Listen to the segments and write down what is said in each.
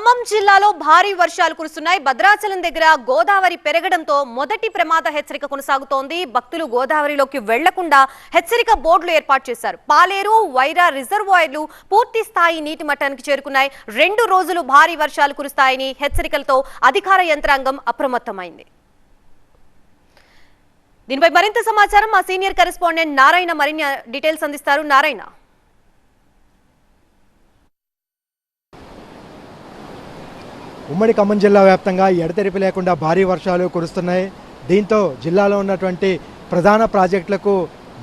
ఖమ్మం జిల్లాలో భారీ వర్షాలు కురుస్తున్నాయి. భద్రాచలం దగ్గర గోదావరి పెరగడంతో మొదటి ప్రమాద హెచ్చరిక కొనసాగుతోంది. భక్తులు గోదావరిలోకి వెళ్ళకుండా హెచ్చరిక బోర్డులు ఏర్పాటు చేశారు. పాలేరు వైరా రిజర్వాయర్లు పూర్తి స్థాయి నీటి మట్టానికి చేరుకున్నాయి. రెండు రోజులు భారీ వర్షాలు కురుస్తాయని హెచ్చరికలతో అధికార యంత్రాంగం అప్రమత్తమైంది. దీనిపై మరింత సమాచారం మా సీనియర్ కరెస్పాండెంట్ నారాయణ మరిన్ని డీటెయిల్స్ అందిస్తారు. నారాయణ. ఉమ్మడి ఖమ్మం జిల్లా వ్యాప్తంగా ఎడతెరిపి లేకుండా భారీ వర్షాలు కురుస్తున్నాయి. దీంతో జిల్లాలో ఉన్నటువంటి ప్రధాన ప్రాజెక్టులకు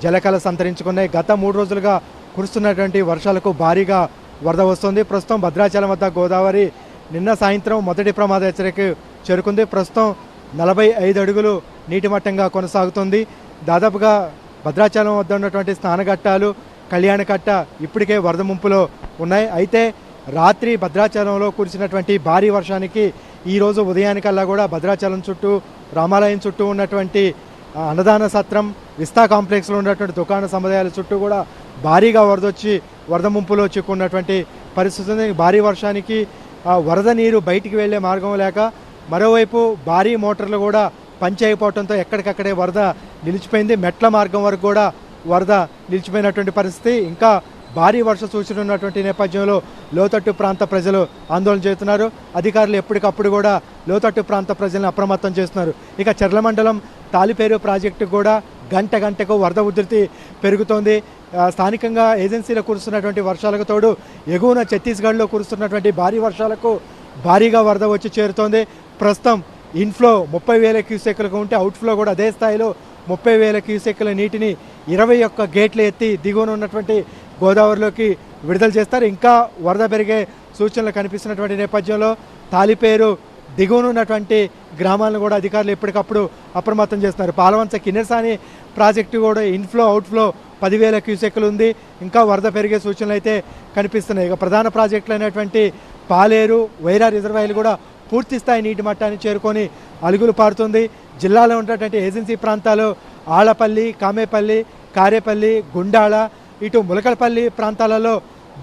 జలకళ సంతరించుకున్నాయి. గత మూడు రోజులుగా కురుస్తున్నటువంటి వర్షాలకు భారీగా వరద వస్తుంది. ప్రస్తుతం భద్రాచలం వద్ద గోదావరి నిన్న సాయంత్రం మొదటి ప్రమాద హెచ్చరిక చేరుకుంది. ప్రస్తుతం నలభై ఐదు అడుగులు నీటి మట్టంగా కొనసాగుతుంది. దాదాపుగా భద్రాచలం వద్ద ఉన్నటువంటి స్నానఘట్టాలు కళ్యాణకట్ట ఇప్పటికే వరద ముంపులో ఉన్నాయి. అయితే రాత్రి భద్రాచలంలో కురిసినటువంటి భారీ వర్షానికి ఈరోజు ఉదయానికల్లా కూడా భద్రాచలం చుట్టూ రామాలయం చుట్టూ ఉన్నటువంటి అన్నదాన సత్రం విస్తా కాంప్లెక్స్లో ఉన్నటువంటి దుకాణ సముదాయాల చుట్టూ కూడా భారీగా వరదొచ్చి వరద ముంపులో చిక్కున్నటువంటి పరిస్థితి భారీ వర్షానికి వరద నీరు బయటికి వెళ్ళే మార్గం లేక మరోవైపు భారీ మోటార్లు కూడా పంచి అయిపోవడంతో ఎక్కడికక్కడే వరద నిలిచిపోయింది. మెట్ల మార్గం వరకు కూడా వరద నిలిచిపోయినటువంటి పరిస్థితి. ఇంకా భారీ వర్ష సూచన ఉన్నటువంటి నేపథ్యంలో లోతట్టు ప్రాంత ప్రజలు ఆందోళన చేస్తున్నారు. అధికారులు ఎప్పటికప్పుడు కూడా లోతట్టు ప్రాంత ప్రజలను అప్రమత్తం చేస్తున్నారు. ఇక చెర్ల మండలం తాలిపేరు ప్రాజెక్టు కూడా గంట గంటకు వరద ఉధృతి పెరుగుతోంది. స్థానికంగా ఏజెన్సీలో కురుస్తున్నటువంటి వర్షాలకు తోడు ఎగువన ఛత్తీస్గఢ్లో కురుస్తున్నటువంటి భారీ వర్షాలకు భారీగా వరద వచ్చి చేరుతోంది. ప్రస్తుతం ఇన్ఫ్లో ముప్పై వేల క్యూసెక్లకు ఉంటే అవుట్ఫ్లో కూడా అదే స్థాయిలో ముప్పై వేల క్యూసెక్ల నీటిని ఇరవై ఒక్క గేట్లు ఎత్తి దిగువన ఉన్నటువంటి గోదావరిలోకి విడుదల చేస్తారు. ఇంకా వరద పెరిగే సూచనలు కనిపిస్తున్నటువంటి నేపథ్యంలో తాలిపేరు దిగువనున్నటువంటి గ్రామాలను కూడా అధికారులు ఎప్పటికప్పుడు అప్రమత్తం చేస్తున్నారు. పాలవంచ కిన్నెరసాని ప్రాజెక్టు కూడా ఇన్ఫ్లో అవుట్ఫ్లో పదివేల క్యూసెక్లు ఉంది. ఇంకా వరద పెరిగే సూచనలు అయితే కనిపిస్తున్నాయి. ఇక ప్రధాన ప్రాజెక్టులు అయినటువంటి పాలేరు వైరా రిజర్వాయర్లు కూడా పూర్తి స్థాయి నీటి మట్టాన్ని చేరుకొని అలుగులు పారుతుంది. జిల్లాలో ఉన్నటువంటి ఏజెన్సీ ప్రాంతాలు ఆళ్ళపల్లి కామేపల్లి కారేపల్లి గుండాళ ఇటు ములకలపల్లి ప్రాంతాలలో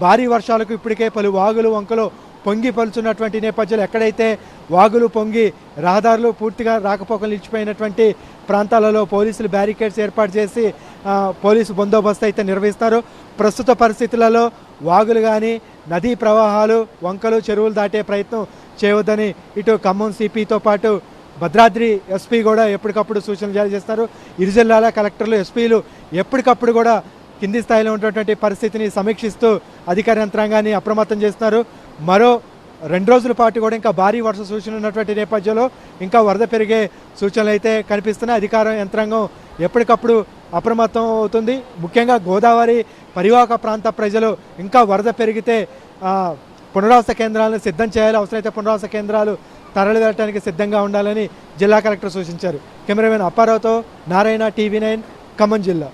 భారీ వర్షాలకు ఇప్పటికే పలు వాగులు వంకలు పొంగి పలుచున్నటువంటి నేపథ్యంలో ఎక్కడైతే వాగులు పొంగి రహదారులు పూర్తిగా రాకపోకలు నిలిచిపోయినటువంటి ప్రాంతాలలో పోలీసులు బ్యారికేడ్స్ ఏర్పాటు చేసి పోలీసు బందోబస్తు అయితే నిర్వహిస్తారు. ప్రస్తుత పరిస్థితులలో వాగులు కానీ నదీ ప్రవాహాలు వంకలు చెరువులు దాటే ప్రయత్నం చేయవద్దని ఇటు ఖమ్మం సిపితో పాటు భద్రాద్రి ఎస్పీ కూడా ఎప్పటికప్పుడు సూచనలు జారీ చేస్తారు. ఇరు జిల్లాల కలెక్టర్లు ఎస్పీలు ఎప్పటికప్పుడు కూడా కింది స్థాయిలో ఉన్నటువంటి పరిస్థితిని సమీక్షిస్తూ అధికార యంత్రాంగాన్ని అప్రమత్తం చేస్తున్నారు. మరో రెండు రోజుల పాటు కూడా ఇంకా భారీ వర్ష సూచన ఉన్నటువంటి నేపథ్యంలో ఇంకా వరద పెరిగే సూచనలు అయితే కనిపిస్తున్నాయి. అధికార యంత్రాంగం ఎప్పటికప్పుడు అప్రమత్తం అవుతుంది. ముఖ్యంగా గోదావరి పరివాహక ప్రాంత ప్రజలు ఇంకా వరద పెరిగితే పునరావాస కేంద్రాలను సిద్ధం చేయాలి. అవసరమైతే పునరావాస కేంద్రాలు తరలివెళ్ళడానికి సిద్ధంగా ఉండాలని జిల్లా కలెక్టర్ సూచించారు. కెమెరామెన్ అప్పారావుతో నారాయణ టీవీ నైన్ ఖమ్మం జిల్లా.